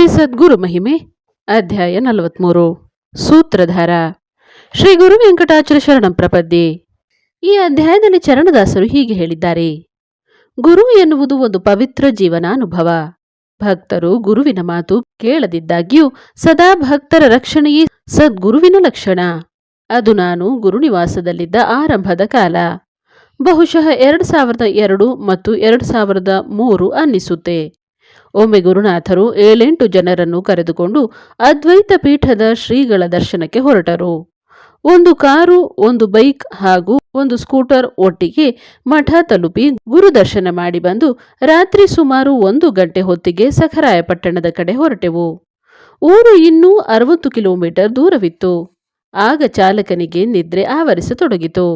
ಶ್ರೀ ಸದ್ಗುರು ಮಹಿಮೆ, ಅಧ್ಯಾಯ ನಲವತ್ಮೂರು, ಸೂತ್ರಧಾರ. ಶ್ರೀ ಗುರು ವೆಂಕಟಾಚಲ ಶರಣಂ ಪ್ರಪದ್ಯೆ. ಈ ಅಧ್ಯಾಯದಲ್ಲಿ ಚರಣದಾಸರು ಹೀಗೆ ಹೇಳಿದ್ದಾರೆ. ಗುರು ಎನ್ನುವುದು ಒಂದು ಪವಿತ್ರ ಜೀವನಾನುಭವ. ಭಕ್ತರು ಗುರುವಿನ ಮಾತು ಕೇಳದಿದ್ದಾಗ್ಯೂ ಸದಾ ಭಕ್ತರ ರಕ್ಷಣೆಯೇ ಸದ್ಗುರುವಿನ ಲಕ್ಷಣ. ಅದು ನಾನು ಗುರುನಿವಾಸದಲ್ಲಿದ್ದ ಆರಂಭದ ಕಾಲ. ಬಹುಶಃ ಎರಡು ಸಾವಿರದ ಎರಡು ಮತ್ತು ಎರಡು ಸಾವಿರದ ಮೂರು ಅನ್ನಿಸುತ್ತೆ. ಒಮ್ಮೆ ಗುರುನಾಥರು ಏಳೆಂಟು ಜನರನ್ನು ಕರೆದುಕೊಂಡು ಅದ್ವೈತ ಪೀಠದ ಶ್ರೀಗಳ ದರ್ಶನಕ್ಕೆ ಹೊರಟರು. ಒಂದು ಕಾರು, ಒಂದು ಬೈಕ್ ಹಾಗೂ ಒಂದು ಸ್ಕೂಟರ್ ಒಟ್ಟಿಗೆ ಮಠ ತಲುಪಿ ಗುರುದರ್ಶನ ಮಾಡಿ ಬಂದು ರಾತ್ರಿ ಸುಮಾರು ಒಂದು ಗಂಟೆ ಹೊತ್ತಿಗೆ ಸಖರಾಯಪಟ್ಟಣದ ಕಡೆ ಹೊರಟೆವು. ಊರು ಇನ್ನೂ ಅರವತ್ತು ಕಿಲೋಮೀಟರ್ ದೂರವಿತ್ತು. ಆಗ ಚಾಲಕನಿಗೆ ನಿದ್ರೆ ಆವರಿಸತೊಡಗಿತು.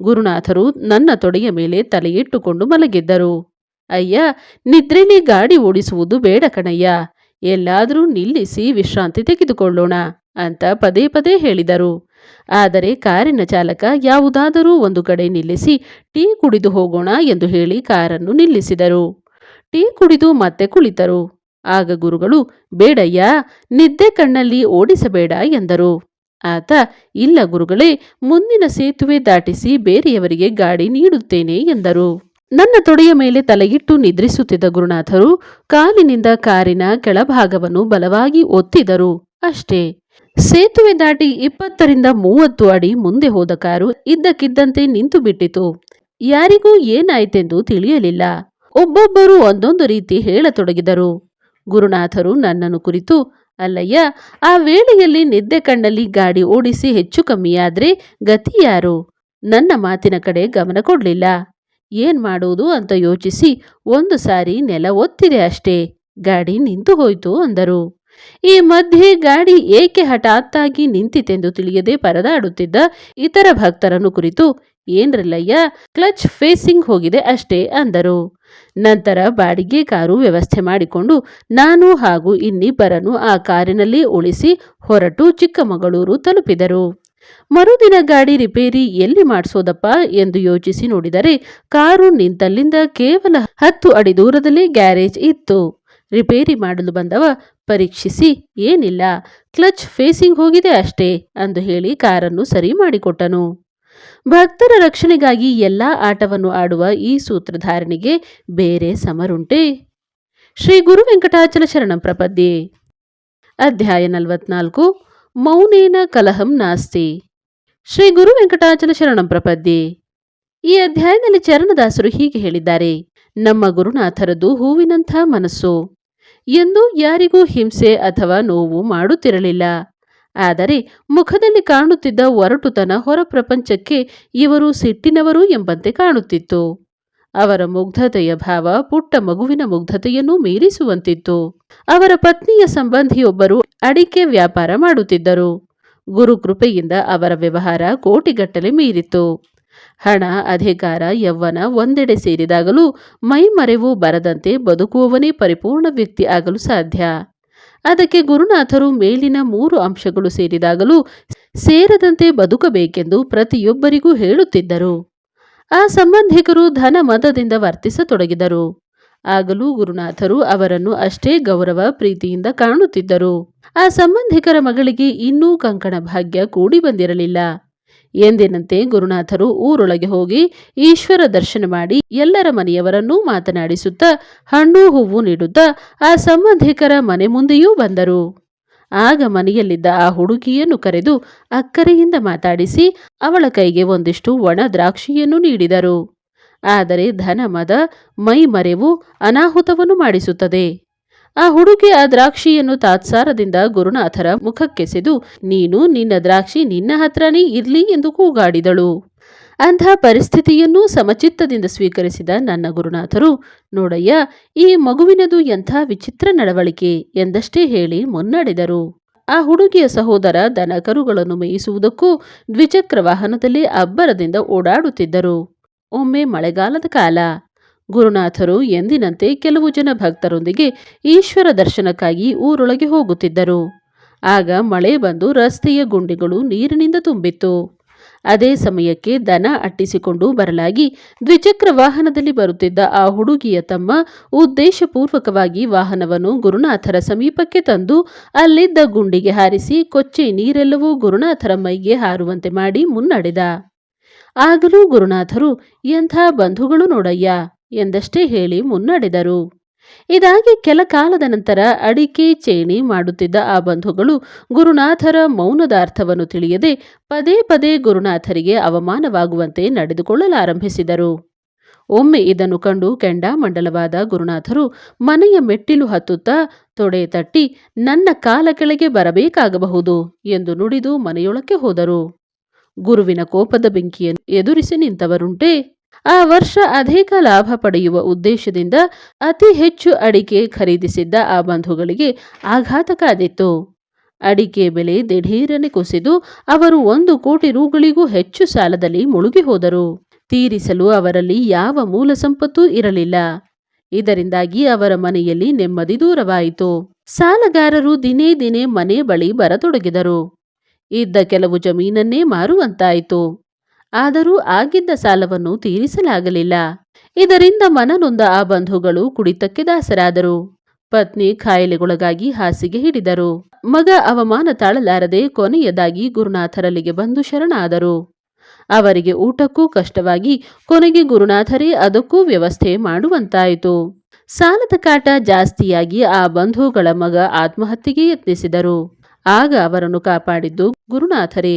ಗುರುನಾಥರು ನನ್ನ ತೊಡೆಯ ಮೇಲೆ ತಲೆಯಿಟ್ಟುಕೊಂಡು ಮಲಗಿದ್ದರು. ಅಯ್ಯ, ನಿದ್ರೆನೆ ಗಾಡಿ ಓಡಿಸುವುದು ಬೇಡ ಕಣಯ್ಯ. ಎಲ್ಲಾದರೂ ನಿಲ್ಲಿಸಿ ವಿಶ್ರಾಂತಿ ತೆಗೆದುಕೊಳ್ಳೋಣ ಅಂತ ಪದೇ ಪದೇ ಹೇಳಿದರು. ಆದರೆ ಕಾರಿನ ಚಾಲಕ ಯಾವುದಾದರೂ ಒಂದು ಕಡೆ ನಿಲ್ಲಿಸಿ ಟೀ ಕುಡಿದು ಹೋಗೋಣ ಎಂದು ಹೇಳಿ ಕಾರನ್ನು ನಿಲ್ಲಿಸಿದರು. ಟೀ ಕುಡಿದು ಮತ್ತೆ ಕುಳಿತರು. ಆಗ ಗುರುಗಳು, ಬೇಡಯ್ಯ, ನಿದ್ದೆ ಕಣ್ಣಲ್ಲಿ ಓಡಿಸಬೇಡ ಎಂದರು. ಆತ, ಇಲ್ಲ ಗುರುಗಳೇ, ಮುಂದಿನ ಸೇತುವೆ ದಾಟಿಸಿ ಬೇರೆಯವರಿಗೆ ಗಾಡಿ ನೀಡುತ್ತೇನೆ ಎಂದರು. ನನ್ನ ತೊಡೆಯ ಮೇಲೆ ತಲೆಯಿಟ್ಟು ನಿದ್ರಿಸುತ್ತಿದ್ದ ಗುರುನಾಥರು ಕಾಲಿನಿಂದ ಕಾರಿನ ಕೆಳಭಾಗವನ್ನು ಬಲವಾಗಿ ಒತ್ತಿದರು. ಅಷ್ಟೇ. ಸೇತುವೆ ದಾಟಿ ಇಪ್ಪತ್ತರಿಂದ ಮೂವತ್ತು ಅಡಿ ಮುಂದೆ ಹೋದ ಕಾರು ಇದ್ದಕ್ಕಿದ್ದಂತೆ ನಿಂತು ಬಿಟ್ಟಿತು ಯಾರಿಗೂ ಏನಾಯ್ತೆಂದು ತಿಳಿಯಲಿಲ್ಲ. ಒಬ್ಬೊಬ್ಬರು ಒಂದೊಂದು ರೀತಿ ಹೇಳತೊಡಗಿದರು. ಗುರುನಾಥರು ನನ್ನನ್ನು ಕುರಿತು, ಅಲ್ಲಯ್ಯ, ಆ ವೇಳೆಯಲ್ಲಿ ನಿದ್ದೆ ಕಣ್ಣಲ್ಲಿ ಗಾಡಿ ಓಡಿಸಿ ಹೆಚ್ಚು ಕಮ್ಮಿಯಾದ್ರೆ ಗತಿ ಯಾರು? ನನ್ನ ಮಾತಿನ ಕಡೆ ಗಮನ ಕೊಡ್ಲಿಲ್ಲ. ಏನ್ ಮಾಡುವುದು ಅಂತ ಯೋಚಿಸಿ ಒಂದು ಸಾರಿ ನೆಲ ಒತ್ತಿದೆ ಅಷ್ಟೇ. ಗಾಡಿ ನಿಂತು ಹೋಯಿತು ಅಂದರು. ಈ ಮಧ್ಯೆ ಗಾಡಿ ಏಕೆ ಹಠಾತ್ತಾಗಿ ನಿಂತಿತೆಂದು ತಿಳಿಯದೆ ಪರದಾಡುತ್ತಿದ್ದ ಇತರ ಭಕ್ತರನ್ನು ಕುರಿತು ಏನ್ರಲ್ಲಯ್ಯ ಕ್ಲಚ್ ಫೇಸಿಂಗ್ ಹೋಗಿದೆ ಅಷ್ಟೇ ಅಂದರು. ನಂತರ ಬಾಡಿಗೆ ಕಾರು ವ್ಯವಸ್ಥೆ ಮಾಡಿಕೊಂಡು ನಾನು ಹಾಗೂ ಇನ್ನಿಬ್ಬರನ್ನು ಆ ಕಾರಿನಲ್ಲಿ ಉಳಿಸಿ ಹೊರಟು ಚಿಕ್ಕಮಗಳೂರು ತಲುಪಿದರು. ಮರುದಿನ ಗಾಡಿ ರಿಪೇರಿ ಎಲ್ಲಿ ಮಾಡಿಸೋದಪ್ಪ ಎಂದು ಯೋಚಿಸಿ ನೋಡಿದರೆ ಕಾರು ನಿಂತಲ್ಲಿಂದ ಕೇವಲ ಹತ್ತು ಅಡಿ ದೂರದಲ್ಲಿ ಗ್ಯಾರೇಜ್ ಇತ್ತು. ರಿಪೇರಿ ಮಾಡಲು ಬಂದವ ಪರೀಕ್ಷಿಸಿ, ಏನಿಲ್ಲ, ಕ್ಲಚ್ ಫೇಸಿಂಗ್ ಹೋಗಿದೆ ಅಷ್ಟೇ ಅಂದು ಹೇಳಿ ಕಾರನ್ನು ಸರಿ ಮಾಡಿಕೊಟ್ಟನು. ಭಕ್ತರ ರಕ್ಷಣೆಗಾಗಿ ಎಲ್ಲಾ ಆಟವನ್ನು ಆಡುವ ಈ ಸೂತ್ರಧಾರನಿಗೆ ಬೇರೆ ಸಮರುಂಟೆ. ಶ್ರೀ ಗುರು ವೆಂಕಟಾಚಲ ಶರಣಂ ಪ್ರಪದ್ಯೆ. ಅಧ್ಯಾಯ ನಲವತ್ನಾಲ್ಕು. ಮೌನೇನ ಕಲಹಂ ನಾಸ್ತಿ. ಶ್ರೀ ಗುರು ವೆಂಕಟಾಚಲ ಶರಣಂ ಪ್ರಪದ್ಯೆ. ಈ ಅಧ್ಯಾಯದಲ್ಲಿ ಚರಣದಾಸರು ಹೀಗೆ ಹೇಳಿದ್ದಾರೆ. ನಮ್ಮ ಗುರುನಾಥರದು ಹೂವಿನಂಥ ಮನಸ್ಸು. ಎಂದು ಯಾರಿಗೂ ಹಿಂಸೆ ಅಥವಾ ನೋವು ಮಾಡುತ್ತಿರಲಿಲ್ಲ. ಆದರೆ ಮುಖದಲ್ಲಿ ಕಾಣುತ್ತಿದ್ದ ಒರಟುತನ ಹೊರ ಪ್ರಪಂಚಕ್ಕೆ ಇವರು ಸಿಟ್ಟಿನವರು ಎಂಬಂತೆ ಕಾಣುತ್ತಿತ್ತು. ಅವರ ಮುಗ್ಧತೆಯ ಭಾವ ಪುಟ್ಟ ಮಗುವಿನ ಮುಗ್ಧತೆಯನ್ನು ಮೀರಿಸುವಂತಿತ್ತು. ಅವರ ಪತ್ನಿಯ ಸಂಬಂಧಿಯೊಬ್ಬರು ಅಡಿಕೆ ವ್ಯಾಪಾರ ಮಾಡುತ್ತಿದ್ದರು. ಗುರು ಕೃಪೆಯಿಂದ ಅವರ ವ್ಯವಹಾರ ಕೋಟಿಗಟ್ಟಲೆ ಮೀರಿತ್ತು. ಹಣ, ಅಧಿಕಾರ, ಯೌವನ ಒಂದೆಡೆ ಸೇರಿದಾಗಲೂ ಮೈಮರೆವು ಬರದಂತೆ ಬದುಕುವವನೇ ಪರಿಪೂರ್ಣ ವ್ಯಕ್ತಿ ಆಗಲು ಸಾಧ್ಯ. ಅದಕ್ಕೆ ಗುರುನಾಥರು ಮೇಲಿನ ಮೂರು ಅಂಶಗಳು ಸೇರಿದಾಗಲೂ ಸೇರದಂತೆ ಬದುಕಬೇಕೆಂದು ಪ್ರತಿಯೊಬ್ಬರಿಗೂ ಹೇಳುತ್ತಿದ್ದರು. ಆ ಸಂಬಂಧಿಕರು ಧನ ಮತದಿಂದ ವರ್ತಿಸತೊಡಗಿದರು. ಆಗಲೂ ಗುರುನಾಥರು ಅವರನ್ನು ಅಷ್ಟೇ ಗೌರವ ಪ್ರೀತಿಯಿಂದ ಕಾಣುತ್ತಿದ್ದರು. ಆ ಸಂಬಂಧಿಕರ ಮಗಳಿಗೆ ಇನ್ನೂ ಕಂಕಣ ಭಾಗ್ಯ ಕೂಡಿ ಬಂದಿರಲಿಲ್ಲ. ಎಂದಿನಂತೆ ಗುರುನಾಥರು ಊರೊಳಗೆ ಹೋಗಿ ಈಶ್ವರ ದರ್ಶನ ಮಾಡಿ ಎಲ್ಲರ ಮನೆಯವರನ್ನೂ ಮಾತನಾಡಿಸುತ್ತಾ ಹಣ್ಣು, ಹೂವು ನೀಡುತ್ತಾ ಆ ಸಂಬಂಧಿಕರ ಮನೆ ಮುಂದೆಯೂ ಬಂದರು. ಆಗ ಮನೆಯಲ್ಲಿದ್ದ ಆ ಹುಡುಗಿಯನ್ನು ಕರೆದು ಅಕ್ಕರೆಯಿಂದ ಮಾತಾಡಿಸಿ ಅವಳ ಕೈಗೆ ಒಂದಿಷ್ಟು ಒಣ ದ್ರಾಕ್ಷಿಯನ್ನು ನೀಡಿದರು. ಆದರೆ ಧನಮದ ಮೈ ಮರೆವು ಅನಾಹುತವನ್ನು ಮಾಡಿಸುತ್ತದೆ. ಆ ಹುಡುಗಿ ಆ ದ್ರಾಕ್ಷಿಯನ್ನು ತಾತ್ಸಾರದಿಂದ ಗುರುನಾಥರ ಮುಖಕ್ಕೆಸೆದು, ನೀನು ನಿನ್ನ ದ್ರಾಕ್ಷಿ ನಿನ್ನ ಹತ್ರನೇ ಇರ್ಲಿ ಎಂದು ಕೂಗಾಡಿದಳು. ಅಂಥ ಪರಿಸ್ಥಿತಿಯನ್ನು ಸಮಚಿತ್ತದಿಂದ ಸ್ವೀಕರಿಸಿದ ನನ್ನ ಗುರುನಾಥರು, ನೋಡಯ್ಯ, ಈ ಮಗುವಿನದು ಎಂಥ ವಿಚಿತ್ರ ನಡವಳಿಕೆ ಎಂದಷ್ಟೇ ಹೇಳಿ ಮುನ್ನಡೆದರು. ಆ ಹುಡುಗಿಯ ಸಹೋದರ ದನ ಕರುಗಳನ್ನು ಮೇಯಿಸುವುದಕ್ಕೂ ದ್ವಿಚಕ್ರ ವಾಹನದಲ್ಲಿ ಅಬ್ಬರದಿಂದ ಓಡಾಡುತ್ತಿದ್ದರು. ಒಮ್ಮೆ ಮಳೆಗಾಲದ ಕಾಲ. ಗುರುನಾಥರು ಎಂದಿನಂತೆ ಕೆಲವು ಜನ ಭಕ್ತರೊಂದಿಗೆ ಈಶ್ವರ ದರ್ಶನಕ್ಕಾಗಿ ಊರೊಳಗೆ ಹೋಗುತ್ತಿದ್ದರು. ಆಗ ಮಳೆ ಬಂದು ರಸ್ತೆಯ ಗುಂಡಿಗಳು ನೀರಿನಿಂದ ತುಂಬಿತ್ತು. ಅದೇ ಸಮಯಕ್ಕೆ ದನ ಅಟ್ಟಿಸಿಕೊಂಡು ಬರಲಾಗಿ ದ್ವಿಚಕ್ರ ವಾಹನದಲ್ಲಿ ಬರುತ್ತಿದ್ದ ಆ ಹುಡುಗಿಯ ತಮ್ಮ ಉದ್ದೇಶಪೂರ್ವಕವಾಗಿ ವಾಹನವನ್ನು ಗುರುನಾಥರ ಸಮೀಪಕ್ಕೆ ತಂದು ಅಲ್ಲಿದ್ದ ಗುಂಡಿಗೆ ಹಾರಿಸಿ ಕೊಚ್ಚಿ ನೀರೆಲ್ಲವೂ ಗುರುನಾಥರ ಮೈಗೆ ಹಾರುವಂತೆ ಮಾಡಿ ಮುನ್ನಡೆದ. ಆಗಲೂ ಗುರುನಾಥರು, ಎಂಥ ಬಂಧುಗಳು ನೋಡಯ್ಯ? ಎಂದಷ್ಟೇ ಹೇಳಿ ಮುನ್ನಡೆದರು. ಇದಾಗಿ ಕೆಲ ಕಾಲದ ನಂತರ ಅಡಿಕೆ ಚೇಣಿ ಮಾಡುತ್ತಿದ್ದ ಆ ಬಂಧುಗಳು ಗುರುನಾಥರ ಮೌನದ ಅರ್ಥವನ್ನು ತಿಳಿಯದೆ ಪದೇ ಪದೇ ಗುರುನಾಥರಿಗೆ ಅವಮಾನವಾಗುವಂತೆ ನಡೆದುಕೊಳ್ಳಲಾರಂಭಿಸಿದರು. ಒಮ್ಮೆ ಇದನ್ನು ಕಂಡು ಕೆಂಡಾಮಂಡಲವಾದ ಗುರುನಾಥರು ಮನೆಯ ಮೆಟ್ಟಿಲು ಹತ್ತುತ್ತಾ ತೊಡೆ ತಟ್ಟಿ, ನನ್ನ ಕಾಲ ಕೆಳಗೆ ಬರಬೇಕಾಗಬಹುದು ಎಂದು ನುಡಿದು ಮನೆಯೊಳಕ್ಕೆ ಹೋದರು. ಗುರುವಿನ ಕೋಪದ ಬೆಂಕಿಯನ್ನು ಎದುರಿಸಿ ನಿಂತವರುಂಟೆ ಆ ವರ್ಷ ಅಧಿಕ ಲಾಭ ಪಡೆಯುವ ಉದ್ದೇಶದಿಂದ ಅತಿ ಹೆಚ್ಚು ಅಡಿಕೆ ಖರೀದಿಸಿದ್ದ ಆ ಬಂಧುಗಳಿಗೆ ಆಘಾತಕಾದಿತ್ತು. ಅಡಿಕೆ ಬೆಲೆ ದಿಢೀರನೆ ಕುಸಿದು ಅವರು ಒಂದು ಕೋಟಿ ರೂಗಳಿಗೂ ಹೆಚ್ಚು ಸಾಲದಲ್ಲಿ ಮುಳುಗಿ ಹೋದರು. ತೀರಿಸಲು ಅವರಲ್ಲಿ ಯಾವ ಮೂಲ ಸಂಪತ್ತೂ ಇರಲಿಲ್ಲ. ಇದರಿಂದಾಗಿ ಅವರ ಮನೆಯಲ್ಲಿ ನೆಮ್ಮದಿ ದೂರವಾಯಿತು. ಸಾಲಗಾರರು ದಿನೇ ದಿನೇ ಮನೆ ಬಳಿ ಬರತೊಡಗಿದರು. ಇದ್ದ ಕೆಲವು ಜಮೀನನ್ನೇ ಮಾರುವಂತಾಯಿತು. ಆದರೂ ಆಗಿದ್ದ ಸಾಲವನ್ನು ತೀರಿಸಲಾಗಲಿಲ್ಲ. ಇದರಿಂದ ಮನನೊಂದ ಆ ಬಂಧುಗಳು ಕುಡಿತಕ್ಕೆ ದಾಸರಾದರು. ಪತ್ನಿ ಖಾಯಿಲೆಗೊಳಗಾಗಿ ಹಾಸಿಗೆ ಹಿಡಿದರು. ಮಗ ಅವಮಾನ ತಾಳಲಾರದೆ ಕೊನೆಯದಾಗಿ ಗುರುನಾಥರಲ್ಲಿಗೆ ಬಂದು ಶರಣಾದರು. ಅವರಿಗೆ ಊಟಕ್ಕೂ ಕಷ್ಟವಾಗಿ ಕೊನೆಗೆ ಗುರುನಾಥರೇ ಅದಕ್ಕೂ ವ್ಯವಸ್ಥೆ ಮಾಡುವಂತಾಯಿತು. ಸಾಲದ ಕಾಟ ಜಾಸ್ತಿಯಾಗಿ ಆ ಬಂಧುಗಳ ಮಗ ಆತ್ಮಹತ್ಯೆಗೆ ಯತ್ನಿಸಿದರು. ಆಗ ಅವರನ್ನು ಕಾಪಾಡಿದ್ದು ಗುರುನಾಥರೇ.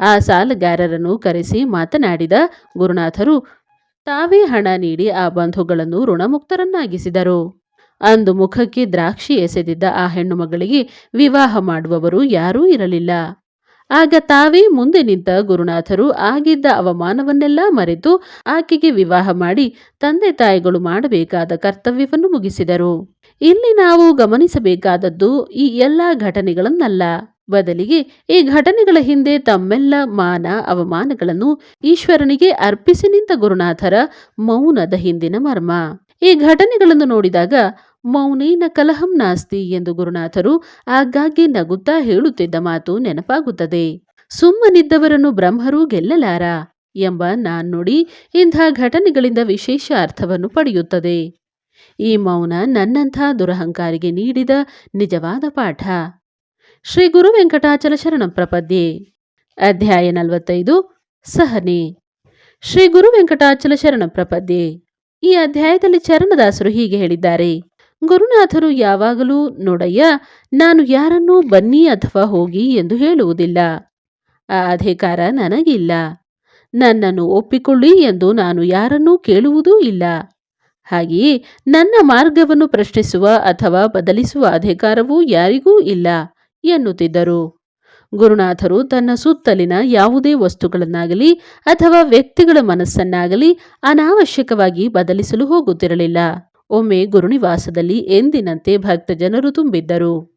ಆ ಸಾಲಗಾರರನ್ನು ಕರೆಸಿ ಮಾತನಾಡಿದ ಗುರುನಾಥರು, ತಾವೇ ಹಣ ನೀಡಿ ಆ ಬಂಧುಗಳನ್ನು ಋಣಮುಕ್ತರನ್ನಾಗಿಸಿದರು. ಅಂದು ಮುಖಕ್ಕೆ ದ್ರಾಕ್ಷಿ ಎಸೆದಿದ್ದ ಆ ಹೆಣ್ಣು ಮಗಳಿಗೆ ವಿವಾಹ ಮಾಡುವವರು ಯಾರೂ ಇರಲಿಲ್ಲ. ಆಗ ತಾವೇ ಮುಂದೆ ನಿಂತ ಗುರುನಾಥರು ಆಗಿದ್ದ ಅವಮಾನವನ್ನೆಲ್ಲ ಮರೆತು ಆಕೆಗೆ ವಿವಾಹ ಮಾಡಿ ತಂದೆ ತಾಯಿಗಳು ಮಾಡಬೇಕಾದ ಕರ್ತವ್ಯವನ್ನು ಮುಗಿಸಿದರು. ಇಲ್ಲಿ ನಾವು ಗಮನಿಸಬೇಕಾದದ್ದು ಈ ಎಲ್ಲ ಘಟನೆಗಳನ್ನಲ್ಲ. ಬದಲಿಗೆ ಈ ಘಟನೆಗಳ ಹಿಂದೆ ತಮ್ಮೆಲ್ಲ ಮಾನ ಅವಮಾನಗಳನ್ನು ಈಶ್ವರನಿಗೆ ಅರ್ಪಿಸಿ ನಿಂತ ಗುರುನಾಥರ ಮೌನದ ಹಿಂದಿನ ಮರ್ಮ. ಈ ಘಟನೆಗಳನ್ನು ನೋಡಿದಾಗ, ಮೌನೇನ ಕಲಹಂ ನಾಸ್ತಿ ಎಂದು ಗುರುನಾಥರು ಆಗಾಗ್ಗೆ ನಗುತ್ತಾ ಹೇಳುತ್ತಿದ್ದ ಮಾತು ನೆನಪಾಗುತ್ತದೆ. ಸುಮ್ಮನಿದ್ದವರನ್ನು ಬ್ರಹ್ಮರು ಗೆಲ್ಲಲಾರ ಎಂಬ ನಾನ್ನುಡಿ ಇಂಥ ಘಟನೆಗಳಿಂದ ವಿಶೇಷ ಅರ್ಥವನ್ನು ಪಡೆಯುತ್ತದೆ. ಈ ಮೌನ ನನ್ನಂಥ ದುರಹಂಕಾರಿಗೆ ನೀಡಿದ ನಿಜವಾದ ಪಾಠ. ಶ್ರೀ ಗುರು ವೆಂಕಟಾಚಲ ಶರಣಂ ಪ್ರಪದ್ಯೆ. ಅಧ್ಯಾಯ ನಲವತ್ತೈದು, ಸಹನೆ. ಶ್ರೀ ಗುರು ವೆಂಕಟಾಚಲ ಶರಣಂ ಪ್ರಪದ್ಯೆ. ಈ ಅಧ್ಯಾಯದಲ್ಲಿ ಚರಣದಾಸರು ಹೀಗೆ ಹೇಳಿದ್ದಾರೆ. ಗುರುನಾಥರು ಯಾವಾಗಲೂ, ನೋಡಯ್ಯ, ನಾನು ಯಾರನ್ನೂ ಬನ್ನಿ ಅಥವಾ ಹೋಗಿ ಎಂದು ಹೇಳುವುದಿಲ್ಲ. ಆ ಅಧಿಕಾರ ನನಗಿಲ್ಲ. ನನ್ನನ್ನು ಒಪ್ಪಿಕೊಳ್ಳಿ ಎಂದು ನಾನು ಯಾರನ್ನೂ ಕೇಳುವುದೂ ಇಲ್ಲ. ಹಾಗೆಯೇ ನನ್ನ ಮಾರ್ಗವನ್ನು ಪ್ರಶ್ನಿಸುವ ಅಥವಾ ಬದಲಿಸುವ ಅಧಿಕಾರವೂ ಯಾರಿಗೂ ಇಲ್ಲ. ಎನ್ನುತ್ತಿದ್ದರು. ಗುರುನಾಥರು ತನ್ನ ಸುತ್ತಲಿನ ಯಾವುದೇ ವಸ್ತುಗಳನ್ನಾಗಲಿ ಅಥವಾ ವ್ಯಕ್ತಿಗಳ ಮನಸ್ಸನ್ನಾಗಲಿ ಅನಾವಶ್ಯಕವಾಗಿ ಬದಲಿಸಲು ಹೋಗುತ್ತಿರಲಿಲ್ಲ. ಒಮ್ಮೆ ಗುರುನಿವಾಸದಲ್ಲಿ ಎಂದಿನಂತೆ ಭಕ್ತ ಜನರು ತುಂಬಿದ್ದರು.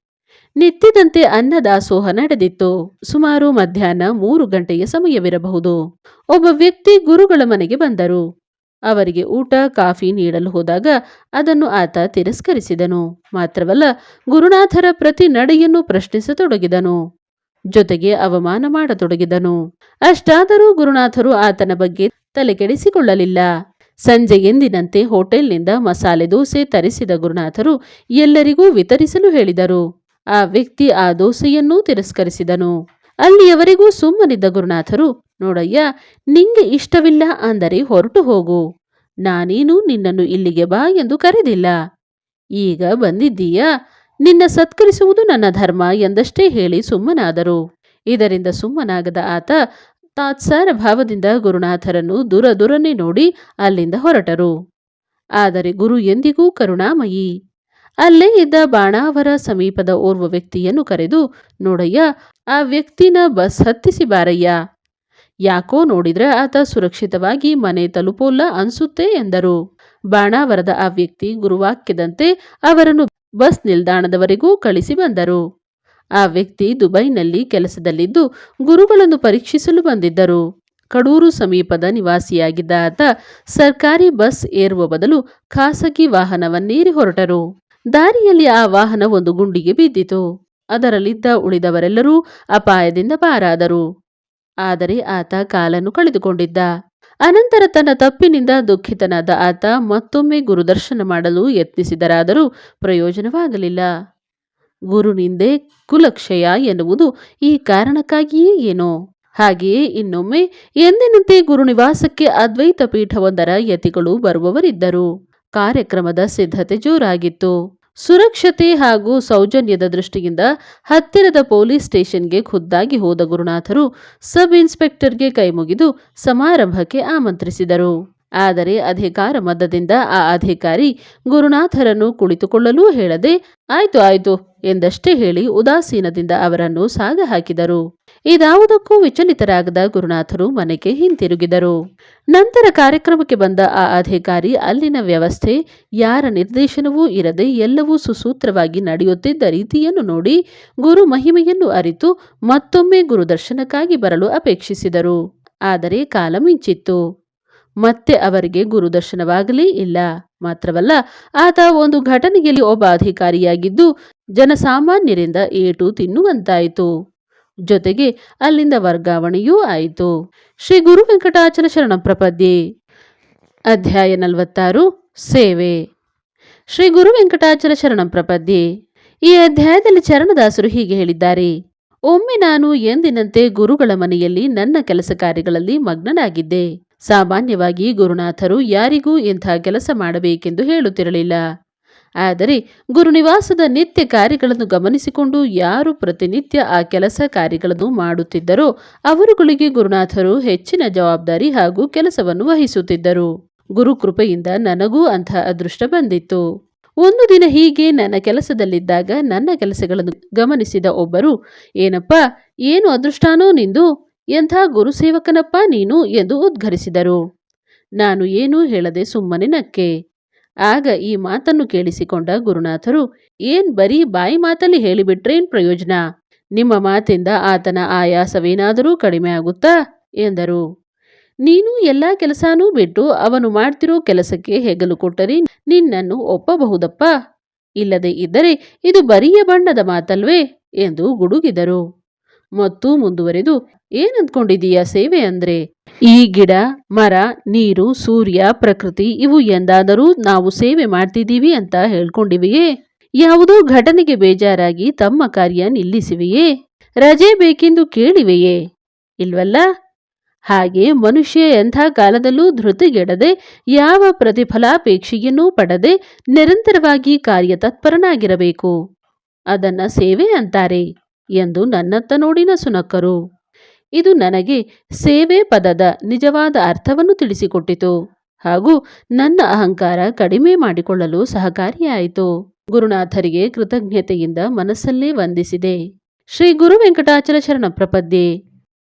ನಿತ್ಯದಂತೆ ಅನ್ನದಾಸೋಹ ನಡೆದಿತ್ತು. ಸುಮಾರು ಮಧ್ಯಾಹ್ನ ಮೂರು ಗಂಟೆಯ ಸಮಯವಿರಬಹುದು. ಒಬ್ಬ ವ್ಯಕ್ತಿ ಗುರುಗಳ ಮನೆಗೆ ಬಂದರು. ಅವರಿಗೆ ಊಟ, ಕಾಫಿ ನೀಡಲು ಹೋದಾಗ ಅದನ್ನು ಆತ ತಿರಸ್ಕರಿಸಿದನು. ಮಾತ್ರವಲ್ಲ, ಗುರುನಾಥರ ಪ್ರತಿ ನಡೆಯನ್ನು ಪ್ರಶ್ನಿಸತೊಡಗಿದನು. ಜೊತೆಗೆ ಅವಮಾನ ಮಾಡತೊಡಗಿದನು. ಅಷ್ಟಾದರೂ ಗುರುನಾಥರು ಆತನ ಬಗ್ಗೆ ತಲೆಕೆಡಿಸಿಕೊಳ್ಳಲಿಲ್ಲ. ಸಂಜೆ ಎಂದಿನಂತೆ ಹೋಟೆಲ್ನಿಂದ ಮಸಾಲೆ ದೋಸೆ ತರಿಸಿದ ಗುರುನಾಥರು ಎಲ್ಲರಿಗೂ ವಿತರಿಸಲು ಹೇಳಿದರು. ಆ ವ್ಯಕ್ತಿ ಆ ದೋಸೆಯನ್ನೂ ತಿರಸ್ಕರಿಸಿದನು. ಅಲ್ಲಿಯವರೆಗೂ ಸುಮ್ಮನಿದ್ದ ಗುರುನಾಥರು, ನೋಡಯ್ಯ, ನಿಂಗೆ ಇಷ್ಟವಿಲ್ಲ ಅಂದರೆ ಹೊರಟು ಹೋಗು. ನಾನೇನು ನಿನ್ನನ್ನು ಇಲ್ಲಿಗೆ ಬಾ ಎಂದು ಕರೆದಿಲ್ಲ. ಈಗ ಬಂದಿದ್ದೀಯಾ? ನಿನ್ನ ಸತ್ಕರಿಸುವುದು ನನ್ನ ಧರ್ಮ ಎಂದಷ್ಟೇ ಹೇಳಿ ಸುಮ್ಮನಾದರು. ಇದರಿಂದ ಸುಮ್ಮನಾಗದ ಆತ ತಾತ್ಸಾರ ಭಾವದಿಂದ ಗುರುನಾಥರನ್ನು ದೂರ ದೂರನೇ ನೋಡಿ ಅಲ್ಲಿಂದ ಹೊರಟರು. ಆದರೆ ಗುರು ಎಂದಿಗೂ ಕರುಣಾಮಯಿ. ಅಲ್ಲೇ ಇದ್ದ ಬಾಣಾವರ ಸಮೀಪದ ಓರ್ವ ವ್ಯಕ್ತಿಯನ್ನು ಕರೆದು, ನೋಡಯ್ಯ, ಆ ವ್ಯಕ್ತಿನ ಬಸ್ ಹತ್ತಿಸಿ ಬಾರಯ್ಯ. ಯಾಕೋ ನೋಡಿದ್ರೆ ಆತ ಸುರಕ್ಷಿತವಾಗಿ ಮನೆ ತಲುಪೋಲ್ಲ ಅನ್ಸುತ್ತೆ ಎಂದರು. ಬಾಣಾವರದ ಆ ವ್ಯಕ್ತಿ ಗುರುವಾಕ್ಯದಂತೆ ಅವರನ್ನು ಬಸ್ ನಿಲ್ದಾಣದವರೆಗೂ ಕಳಿಸಿ ಬಂದರು. ಆ ವ್ಯಕ್ತಿ ದುಬೈನಲ್ಲಿ ಕೆಲಸದಲ್ಲಿದ್ದು ಗುರುಗಳನ್ನು ಪರೀಕ್ಷಿಸಲು ಬಂದಿದ್ದರು. ಕಡೂರು ಸಮೀಪದ ನಿವಾಸಿಯಾಗಿದ್ದ ಆತ ಸರ್ಕಾರಿ ಬಸ್ ಏರುವ ಬದಲು ಖಾಸಗಿ ವಾಹನವನ್ನೇರಿ ಹೊರಟರು. ದಾರಿಯಲ್ಲಿ ಆ ವಾಹನ ಒಂದು ಗುಂಡಿಗೆ ಬಿದ್ದಿತು. ಅದರಲ್ಲಿದ್ದ ಉಳಿದವರೆಲ್ಲರೂ ಅಪಾಯದಿಂದ ಪಾರಾದರು. ಆದರೆ ಆತ ಕಾಲನ್ನು ಕಳೆದುಕೊಂಡಿದ್ದ. ಅನಂತರ ತನ್ನ ತಪ್ಪಿನಿಂದ ದುಃಖಿತನಾದ ಆತ ಮತ್ತೊಮ್ಮೆ ಗುರುದರ್ಶನ ಮಾಡಲು ಯತ್ನಿಸಿದರಾದರೂ ಪ್ರಯೋಜನವಾಗಲಿಲ್ಲ. ಗುರುನಿಂದೆ ಕುಲಕ್ಷಯ ಎನ್ನುವುದು ಈ ಕಾರಣಕ್ಕಾಗಿಯೇ ಏನೋ. ಹಾಗೆಯೇ ಇನ್ನೊಮ್ಮೆ ಎಂದಿನಂತೆ ಗುರುನಿವಾಸಕ್ಕೆ ಅದ್ವೈತ ಪೀಠವೊಂದರ ಯತಿಗಳು ಬರುವವರಿದ್ದರು. ಕಾರ್ಯಕ್ರಮದ ಸಿದ್ಧತೆ ಜೋರಾಗಿತ್ತು. ಸುರಕ್ಷತೆ ಹಾಗೂ ಸೌಜನ್ಯದ ದೃಷ್ಟಿಯಿಂದ ಹತ್ತಿರದ ಪೊಲೀಸ್ ಸ್ಟೇಷನ್ಗೆ ಖುದ್ದಾಗಿ ಹೋದ ಗುರುನಾಥರು ಸಬ್ ಇನ್ಸ್ಪೆಕ್ಟರ್ಗೆ ಕೈಮುಗಿದು ಸಮಾರಂಭಕ್ಕೆ ಆಮಂತ್ರಿಸಿದರು. ಆದರೆ ಅಧಿಕಾರ ಮದ್ದದಿಂದ ಆ ಅಧಿಕಾರಿ ಗುರುನಾಥರನ್ನು ಕುಳಿತುಕೊಳ್ಳಲೂ ಹೇಳದೆ, ಆಯ್ತು ಆಯ್ತು, ಎಂದಷ್ಟೇ ಹೇಳಿ ಉದಾಸೀನದಿಂದ ಅವರನ್ನು ಸಾಗ ಹಾಕಿದರು. ಇದಾವುದಕ್ಕೂ ವಿಚಲಿತರಾಗದ ಗುರುನಾಥರು ಮನೆಗೆ ಹಿಂತಿರುಗಿದರು. ನಂತರ ಕಾರ್ಯಕ್ರಮಕ್ಕೆ ಬಂದ ಆ ಅಧಿಕಾರಿ, ಅಲ್ಲಿನ ವ್ಯವಸ್ಥೆ, ಯಾರ ನಿರ್ದೇಶನವೂ ಇರದೆ ಎಲ್ಲವೂ ಸುಸೂತ್ರವಾಗಿ ನಡೆಯುತ್ತಿದ್ದ ರೀತಿಯನ್ನು ನೋಡಿ ಗುರು ಮಹಿಮೆಯನ್ನು ಅರಿತು ಮತ್ತೊಮ್ಮೆ ಗುರುದರ್ಶನಕ್ಕಾಗಿ ಬರಲು ಅಪೇಕ್ಷಿಸಿದರು. ಆದರೆ ಕಾಲ ಮಿಂಚಿತ್ತು ಮತ್ತೆ ಅವರಿಗೆ ಗುರುದರ್ಶನವಾಗಲೇ ಇಲ್ಲ. ಮಾತ್ರವಲ್ಲ, ಆತ ಒಂದು ಘಟನೆಯಲ್ಲಿ ಒಬ್ಬ ಅಧಿಕಾರಿಯಾಗಿದ್ದು, ಜನಸಾಮಾನ್ಯರಿಂದ ಏಟು ತಿನ್ನುವಂತಾಯಿತು. ಜೊತೆಗೆ ಅಲ್ಲಿಂದ ವರ್ಗಾವಣೆಯೂ ಆಯಿತು. ಶ್ರೀ ಗುರು ವೆಂಕಟಾಚಲ ಶರಣ ಪ್ರಪದ್ಯೆ ಅಧ್ಯಾಯ ನಲವತ್ತಾರು, ಸೇವೆ. ಶ್ರೀ ಗುರು ವೆಂಕಟಾಚಲ ಶರಣ ಪ್ರಪದ್ಯೆ ಈ ಅಧ್ಯಾಯದಲ್ಲಿ ಚರಣದಾಸರು ಹೀಗೆ ಹೇಳಿದ್ದಾರೆ. ಒಮ್ಮೆ ನಾನು ಎಂದಿನಂತೆ ಗುರುಗಳ ಮನೆಯಲ್ಲಿ ನನ್ನ ಕೆಲಸ ಕಾರ್ಯಗಳಲ್ಲಿ ಮಗ್ನನಾಗಿದ್ದೆ. ಸಾಮಾನ್ಯವಾಗಿ ಗುರುನಾಥರು ಯಾರಿಗೂ ಇಂಥ ಕೆಲಸ ಮಾಡಬೇಕೆಂದು ಹೇಳುತ್ತಿರಲಿಲ್ಲ. ಆದರೆ ಗುರುನಿವಾಸದ ನಿತ್ಯ ಕಾರ್ಯಗಳನ್ನು ಗಮನಿಸಿಕೊಂಡು ಯಾರು ಪ್ರತಿನಿತ್ಯ ಆ ಕೆಲಸ ಕಾರ್ಯಗಳನ್ನು ಮಾಡುತ್ತಿದ್ದರೋ ಅವರುಗಳಿಗೆ ಗುರುನಾಥರು ಹೆಚ್ಚಿನ ಜವಾಬ್ದಾರಿ ಹಾಗೂ ಕೆಲಸವನ್ನು ವಹಿಸುತ್ತಿದ್ದರು. ಗುರು ಕೃಪೆಯಿಂದ ನನಗೂ ಅಂಥ ಅದೃಷ್ಟ ಬಂದಿತ್ತು. ಒಂದು ದಿನ ಹೀಗೆ ನನ್ನ ಕೆಲಸದಲ್ಲಿದ್ದಾಗ ನನ್ನ ಕೆಲಸಗಳನ್ನು ಗಮನಿಸಿದ ಒಬ್ಬರು, ಏನಪ್ಪ, ಏನು ಅದೃಷ್ಟಾನೋ ನಿಂದು? ಎಂಥ ಗುರುಸೇವಕನಪ್ಪ ನೀನು ಎಂದು ಉದ್ಘರಿಸಿದರು. ನಾನು ಏನೂ ಹೇಳದೆ ಸುಮ್ಮನೆ ನಕ್ಕೆ. ಆಗ ಈ ಮಾತನ್ನು ಕೇಳಿಸಿಕೊಂಡ ಗುರುನಾಥರು, ಏನ್ ಬರೀ ಬಾಯಿ ಮಾತಲ್ಲಿ ಹೇಳಿಬಿಟ್ರೇನ್ ಪ್ರಯೋಜನ? ನಿಮ್ಮ ಮಾತಿಂದ ಆತನ ಆಯಾಸವೇನಾದರೂ ಕಡಿಮೆ ಆಗುತ್ತಾ? ಎಂದರು. ನೀನು ಎಲ್ಲ ಕೆಲಸನೂ ಬಿಟ್ಟು ಅವನು ಮಾಡ್ತಿರೋ ಕೆಲಸಕ್ಕೆ ಹೆಗಲು ಕೊಟ್ಟರೆ ನಿನ್ನನ್ನು ಒಪ್ಪಬಹುದಪ್ಪ? ಇಲ್ಲದೆ ಇದ್ದರೆ ಇದು ಬರಿಯ ಬಣ್ಣದ ಮಾತಲ್ವೇ? ಎಂದು ಗುಡುಗಿದರು. ಮತ್ತು ಮುಂದುವರೆದು ಏನಂದ್ಕೊಂಡಿದೀಯ ಸೇವೆ ಅಂದ್ರೆ? ಈ ಗಿಡ, ಮರ, ನೀರು, ಸೂರ್ಯ, ಪ್ರಕೃತಿ ಇವು ಎಂದಾದರೂ ನಾವು ಸೇವೆ ಮಾಡ್ತಿದ್ದೀವಿ ಅಂತ ಹೇಳ್ಕೊಂಡಿವೆಯೇ? ಯಾವುದೋ ಘಟನೆಗೆ ಬೇಜಾರಾಗಿ ತಮ್ಮ ಕಾರ್ಯ ನಿಲ್ಲಿಸಿವೆಯೇ? ರಜೆ ಬೇಕೆಂದು ಕೇಳಿವೆಯೇ? ಇಲ್ವಲ್ಲ? ಹಾಗೆ ಮನುಷ್ಯ ಎಂಥ ಕಾಲದಲ್ಲೂ ಧೃತಿಗೆಡದೆ ಯಾವ ಪ್ರತಿಫಲಾಪೇಕ್ಷೆಯನ್ನೂ ಪಡದೆ ನಿರಂತರವಾಗಿ ಕಾರ್ಯತತ್ಪರನಾಗಿರಬೇಕು. ಅದನ್ನ ಸೇವೆ ಅಂತಾರೆ ಎಂದು ನನ್ನತ್ತ ನೋಡಿನ ನಸುನಕ್ಕರು ಇದು ನನಗೆ ಸೇವೆ ಪದದ ನಿಜವಾದ ಅರ್ಥವನ್ನು ತಿಳಿಸಿಕೊಟ್ಟಿತು. ಹಾಗೂ ನನ್ನ ಅಹಂಕಾರ ಕಡಿಮೆ ಮಾಡಿಕೊಳ್ಳಲು ಸಹಕಾರಿಯಾಯಿತು. ಗುರುನಾಥರಿಗೆ ಕೃತಜ್ಞತೆಯಿಂದ ಮನಸ್ಸಲ್ಲೇ ವಂದಿಸಿದೆ. ಶ್ರೀ ಗುರು ವೆಂಕಟಾಚಲ ಶರಣ ಪ್ರಪದ್ಯೆ.